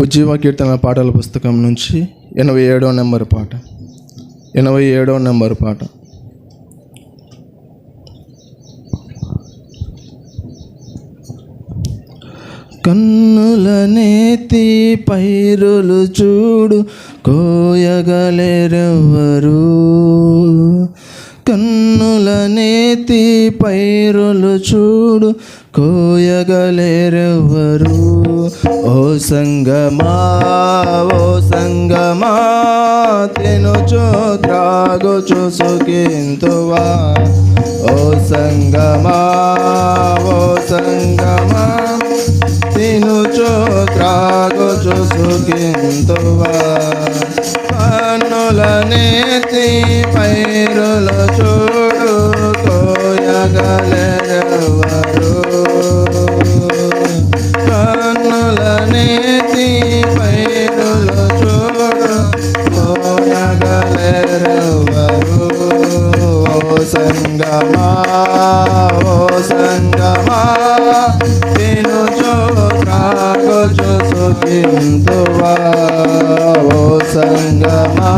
ఉజ్జీవ కీర్తన పాటల పుస్తకం నుంచి ఎనభై ఏడో నెంబర్ పాట. ఎనభై ఏడో నెంబర్ పాట. కన్నులనేతి పైరులు చూడు కోయగలేరెవ్వరు. కన్నులనేతి పైరులు చూడు కోయగలేరెవ్వరు. ఓ సంగమా ఓ సంగమా తినుచో త్రాగుచు సుఖింతువా. ఓ సంగమా ఓ సంగమా తినుచో త్రాగుచు సుఖింతువా. కన్నులనేతి పైరులు చూడు కోయగలెవరు కన్నులనేతి పైరులు చూడు కోయగలెవరు ఓ సంగమా ఓ సంగమా తినుచో త్రాగుచు సుఖింతువా? ఓ సంగమా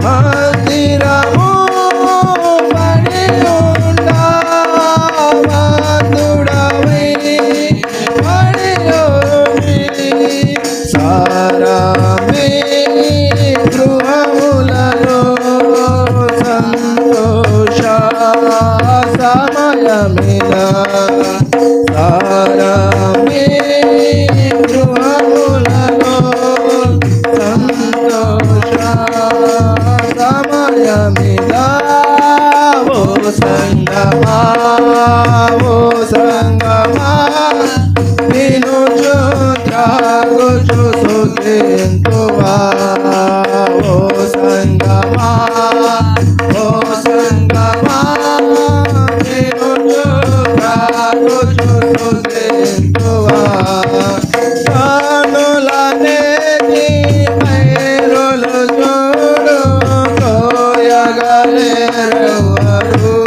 Hare సమయమిల ఓ సంగమా కోయగలెవరు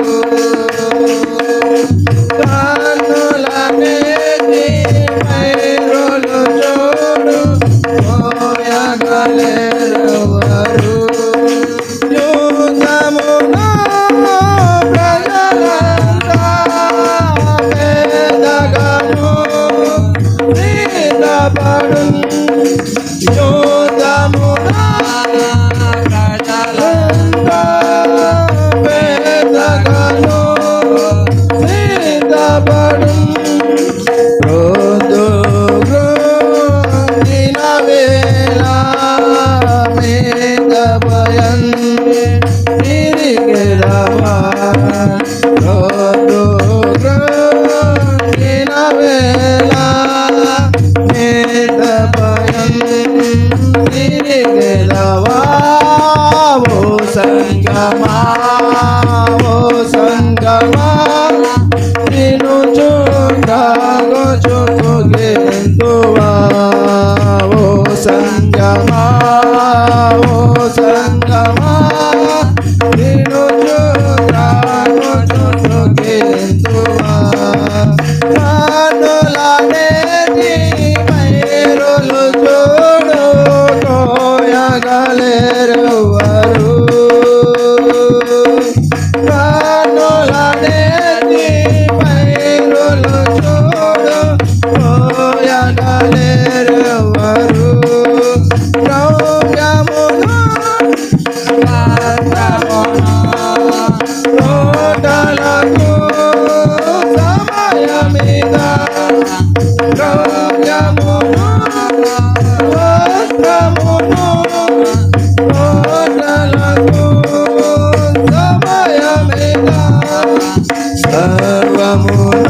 Bye.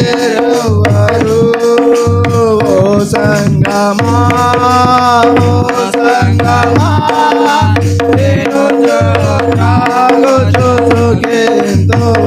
ಸೇರುವರು ಓ ಸಂಗಮ ಓ ಸಂಗಮ ರೇಣು ಜೋರಾಗು ಜೋಗೆಂದುವ